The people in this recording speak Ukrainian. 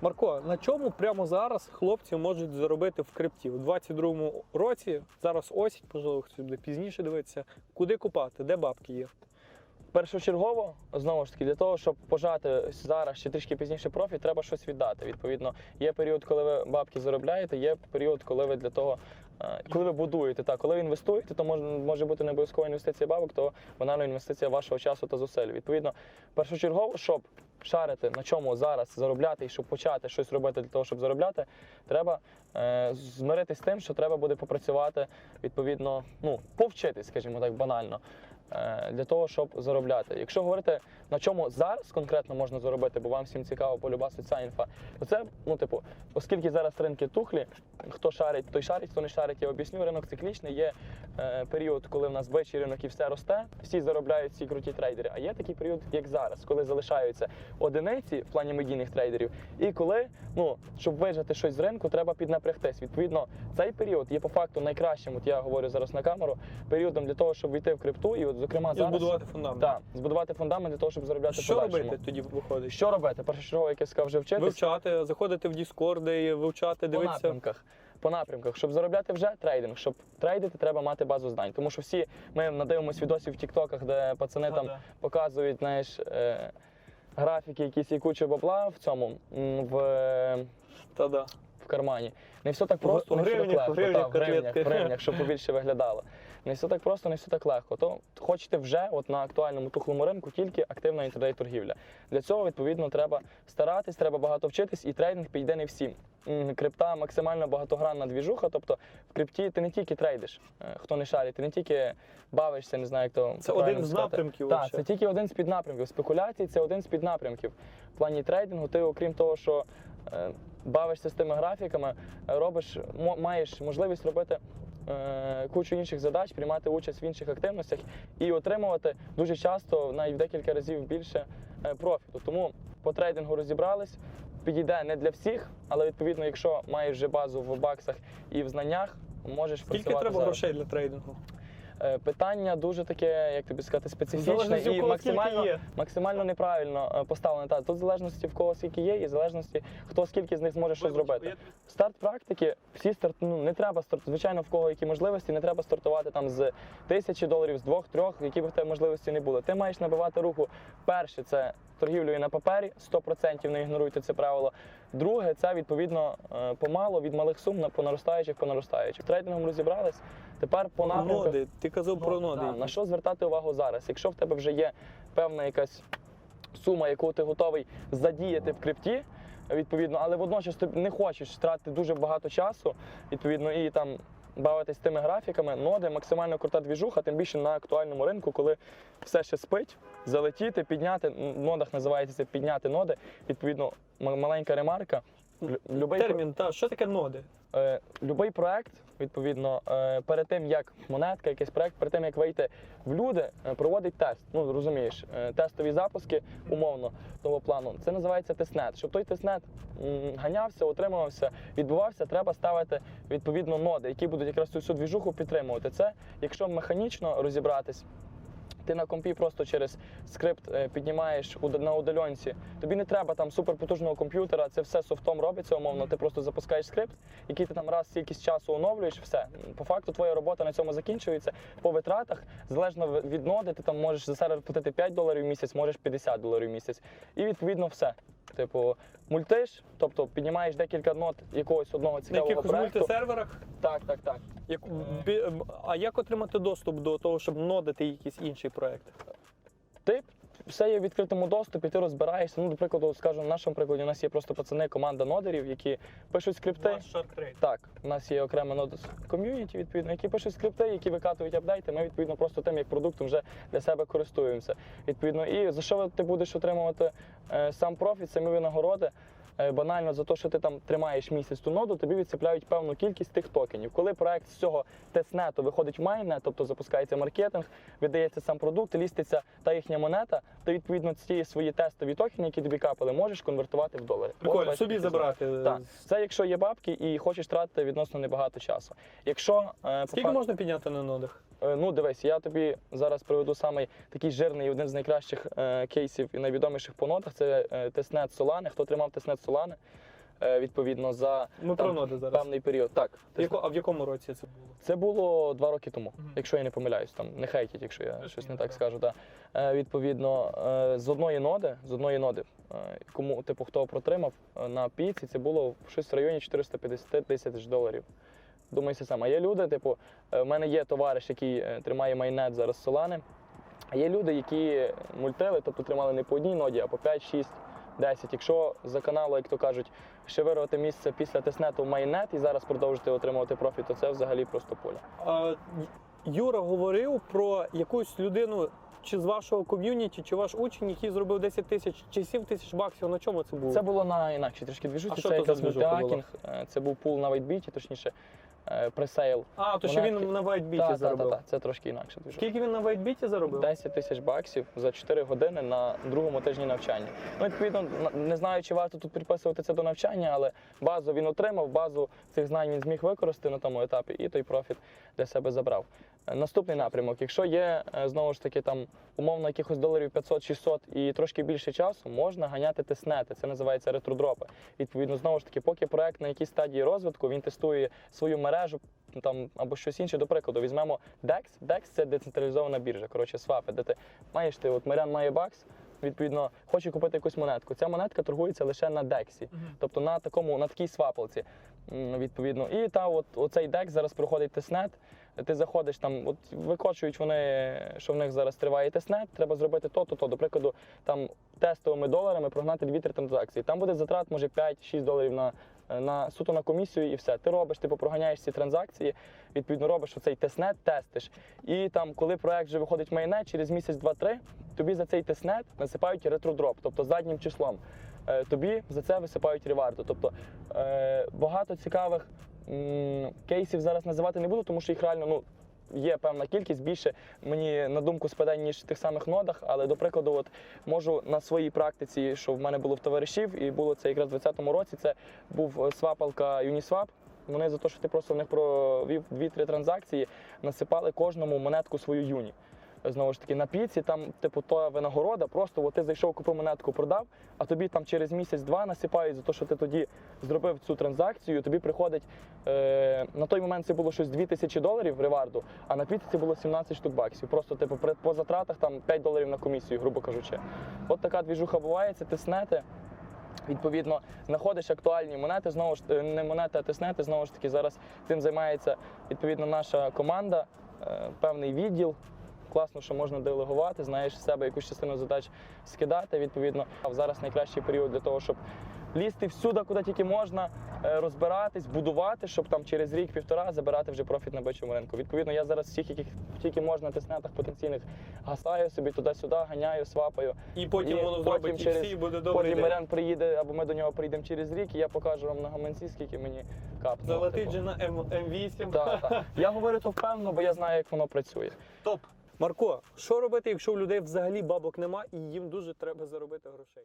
Марко, на чому прямо зараз хлопці можуть заробити в крипті? У 22-му році, зараз осінь, можливо, хтось буде пізніше дивитися. Куди купати? Де бабки є? Першочергово, знову ж таки, для того, щоб пожати зараз чи трішки пізніше профіт, треба щось віддати. Відповідно, є період, коли ви бабки заробляєте, є період, коли ви для того, коли ви будуєте. Так, коли ви інвестуєте, то може, може бути не обов'язково інвестиція бабок, то банально інвестиція вашого часу та зусиль. Відповідно, першочергово, щоб шарити на чому зараз заробляти і щоб почати щось робити для того, щоб заробляти, треба е, змиритись з тим, що треба буде попрацювати, відповідно, ну, повчитись, скажімо так, банально. Е, Для того щоб заробляти. Якщо говорити на чому зараз конкретно можна заробити, бо вам всім цікаво полюбасить ця інфа, то це, ну типу, оскільки зараз ринки тухлі, хто шарить, той шарить, хто не шарить, я об'ясню. Ринок циклічний. Є період, коли в нас бичий ринок і все росте, всі заробляють ці круті трейдери. А є такий період, як зараз, коли залишаються одиниці в плані медійних трейдерів, і коли, ну, щоб вижити щось з ринку, треба піднапрягтись. Відповідно, цей період є по факту найкращим. От я говорю зараз на камеру, періодом для того, щоб війти в крипту, і от зокрема І зараз збудувати фундамент. так, збудувати фундамент для того, щоб заробляти Що подальшому. робити тоді виходить? Що робити? Першочергово, як я сказав, вже вчитись Вивчати, заходити в Діскорди, вивчати, по дивитися. напрямках. По напрямках, щоб заробляти вже трейдинг, щоб трейдити, треба мати базу знань. Тому що всі ми надивимося відосів в Тіктоках, де пацани там да. показують, знаєш, е, графіки, якісь і кучу бабла в цьому в, е, Та-да. в кармані. Не все так просто, в, в гривнях, в гривнях Та, в гривнях, в гривнях, щоб побільше виглядало. Не все так просто, не все так легко. То хочете вже от на актуальному тухлому ринку тільки активна інтернет-торгівля. Для цього відповідно треба старатись, треба багато вчитись, і трейдинг підійде не всім. Крипта максимально багатогранна двіжуха. Тобто в крипті ти не тільки трейдиш, е, хто не шарить, ти не тільки бавишся, не знаю, як то Це один з напрямків Так, це тільки один з піднапрямків. Спекуляції це один з піднапрямків. В плані трейдингу ти, окрім того, що е, бавишся з тими графіками, робиш, маєш можливість робити. Е, Кучу інших задач, приймати участь в інших активностях і отримувати дуже часто, навіть в декілька разів більше е, профіту. Тому по трейдингу розібрались, підійде не для всіх, але відповідно, якщо маєш вже базу в баксах і в знаннях, можеш Скільки працювати треба зараз. грошей для трейдингу? Е, Питання дуже таке, як тобі сказати, специфічне і максимально, максимально неправильно е, поставлене. Та тут в залежності в кого скільки є, і в залежності хто скільки з них зможе що зробити. Старт практики, всі старт, ну не треба старт. Звичайно, в кого які можливості, не треба стартувати там з тисячі доларів, з двох, трьох, які б в тебе можливості не були. Ти маєш набивати руху. Перше, це торгівлею на папері, 100% не ігноруйте це правило. Друге, це відповідно е, помало від малих сум на по наростаючих, по наростаючих. Трейдингом розібрались. Тепер по напрямках. Ноди, ти казав про ноди. Да, на що звертати увагу зараз? Якщо в тебе вже є певна якась сума, яку ти готовий задіяти в крипті, відповідно, але водночас ти не хочеш втратити дуже багато часу, відповідно, і там бавитись тими графіками, ноди максимально крута двіжуха, тим більше на актуальному ринку, коли все ще спить, залетіти, підняти. В нодах називається це підняти ноди. Відповідно, маленька ремарка. Лю- Любий про- Термін, та що таке ноди? Е, Любий проект, відповідно, е, перед тим як монетка, якийсь проект, перед тим як вийти в люди, е, проводить тест. Ну розумієш, е, тестові запуски умовно того плану. Це називається тестнет. Щоб той тестнет м, ганявся, отримувався, відбувався, треба ставити відповідно ноди, які будуть якраз цю всю двіжуху підтримувати. Це якщо механічно розібратись. Ти на компі просто через скрипт е, піднімаєш на удаленці. Тобі не треба там суперпотужного комп'ютера, це все софтом робиться умовно. Ти просто запускаєш скрипт, який ти там раз кількість часу оновлюєш. Все по факту твоя робота на цьому закінчується. По витратах залежно від ноди, ти там можеш за сервер платити 5 доларів в місяць, можеш 50 доларів в місяць. І відповідно все. Типу, мультиш, тобто піднімаєш декілька нот якогось одного На цікавого якихось проекту. мультисерверах? Так, так, так. Як, бі- а як отримати доступ до того, щоб нодити якийсь інший проект? Ти все є в відкритому доступі, ти розбираєшся. Ну, до прикладу, скажу, в нашому прикладі у нас є просто пацани, команда нодерів, які пишуть скрипти. Shark Так, у нас є окрема нод ком'юніті, відповідно, які пишуть скрипти, які викатують апдейти. Ми відповідно просто тим як продуктом вже для себе користуємося. Відповідно, і за що ти будеш отримувати е, сам профіт, самі винагороди. Е, Банально за те, що ти там тримаєш місяць ту ноду, тобі відсипляють певну кількість тих токенів. Коли проект з цього тестнету виходить в майнет, тобто запускається маркетинг, видається сам продукт, ліститься та їхня монета, то відповідно ці свої тестові токени, які тобі капали, можеш конвертувати в долари. Прикольно, бачиш, собі забрати. Так, це якщо є бабки і хочеш тратити відносно небагато часу. Якщо е, Скільки можна підняти на нодах? Е, Ну, дивись, я тобі зараз приведу самий такий жирний, один з найкращих е, кейсів і найвідоміших по нотах. Це е, тестнет Solana. Хто тримав тестнет Solana, е, відповідно, за Ми там зараз. певний період. Так, яко- А в якому році це було? це було два роки тому, Мгм. якщо я не помиляюсь, там не хейтіть, якщо я Це щось не так скажу. Да. Е, відповідно, е, з одної ноди, з одної ноди, е, кому типу хто протримав е, на піці, це було щось в районі 450 тисяч доларів. Думаєте сам. А є люди, типу, е, в мене є товариш, який тримає майнет зараз Солани. А є люди, які мультили, тобто тримали не по одній ноді, а по 5, 6, 10. Якщо за каналу, як то кажуть, ще вирвати місце після тиснету в майнет і зараз продовжити отримувати профіт, то це взагалі просто поле. А, Юра говорив про якусь людину, чи з вашого ком'юніті, чи ваш учень, який зробив 10 тисяч чи 7 тисяч баксів. На чому це було? Це було на інакшій трішки двіжуці. Це якраз е, це був пул на вайтбіті, точніше, пресейл. А, то що він на вайтбіті Так, так, заробив. так, це трошки інакше двіжуха. Скільки він на вайтбіті заробив? 10 тисяч баксів за 4 години на другому тижні навчання. Ну, відповідно, на- не знаю, чи варто тут приписувати це до навчання, але базу він отримав, базу цих знань він зміг використати на тому етапі і той профіт для себе забрав. Е, Наступний напрямок, якщо є е, знову ж таки там умовно якихось доларів 500-600 і трошки більше часу, можна ганяти теснети. Це називається ретродропи. Відповідно, знову ж таки, поки проект на якійсь стадії розвитку, він тестує свою мережу там або щось інше. До прикладу, візьмемо DEX. DEX – це децентралізована біржа. Коротше, свапи, де ти маєш ти, от Марян має бакс. Відповідно, хоче купити якусь монетку. Ця монетка торгується лише на дексі, тобто на такому на такій свапалці. Відповідно, і та от оцей декс зараз проходить тестнет. Ти заходиш там, от викочують вони, що в них зараз триває тестнет. Треба зробити то, то, то. До прикладу, там тестовими доларами прогнати 2-3 транзакції. Там буде затрат, може 5-6 доларів на, на суто на комісію, і все. Ти робиш, типу, проганяєш ці транзакції, відповідно робиш оцей тестнет, тестиш. І там, коли проект вже виходить в майонет, через місяць, два-три, тобі за цей тестнет насипають ретродроп, тобто заднім числом. Е, Тобі за це висипають реварду. Тобто е, багато цікавих кейсів зараз називати не буду, тому що їх реально ну. Є певна кількість більше мені на думку спаде, ніж в тих самих нодах. Але до прикладу, от можу на своїй практиці, що в мене було в товаришів, і було це якраз в 2020 році. Це був е, свапалка Uniswap. Вони за те, що ти просто в них провів 2-3 транзакції, насипали кожному монетку свою юні. Знову ж таки, на піці там, типу, то винагорода, просто от ти зайшов, купив монетку, продав, а тобі там через місяць-два насипають за те, що ти тоді зробив цю транзакцію. Тобі приходить е, на той момент це було щось 2000 доларів реварду, а на піці це було 17 штук баксів. Просто типу по затратах там 5 доларів на комісію, грубо кажучи. От така двіжуха буває, це тиснети. Відповідно, знаходиш актуальні монети, знову ж е, не монети, а тиснети. Знову ж таки, зараз цим займається відповідно наша команда, е, певний відділ. Класно, що можна делегувати, знаєш з себе якусь частину задач скидати. Відповідно, А зараз найкращий період для того, щоб лізти всюди, куди тільки можна, е, розбиратись, будувати, щоб там через рік-півтора забирати вже профіт на бичому ринку. Відповідно, я зараз всіх, яких тільки можна тиснетах потенційних гасаю собі туди-сюди, ганяю, свапаю. І потім І воно зробить через- і всі, буде добрий Потім. Марян приїде, або ми до нього приїдемо через рік, і я покажу вам на гаманці, скільки мені капнуло. Залетить типу. же на М- М8. Так, так. Я говорю то впевнено, бо я знаю, як воно працює. Топ. Марко, що робити, якщо у людей взагалі бабок нема і їм дуже треба заробити грошей?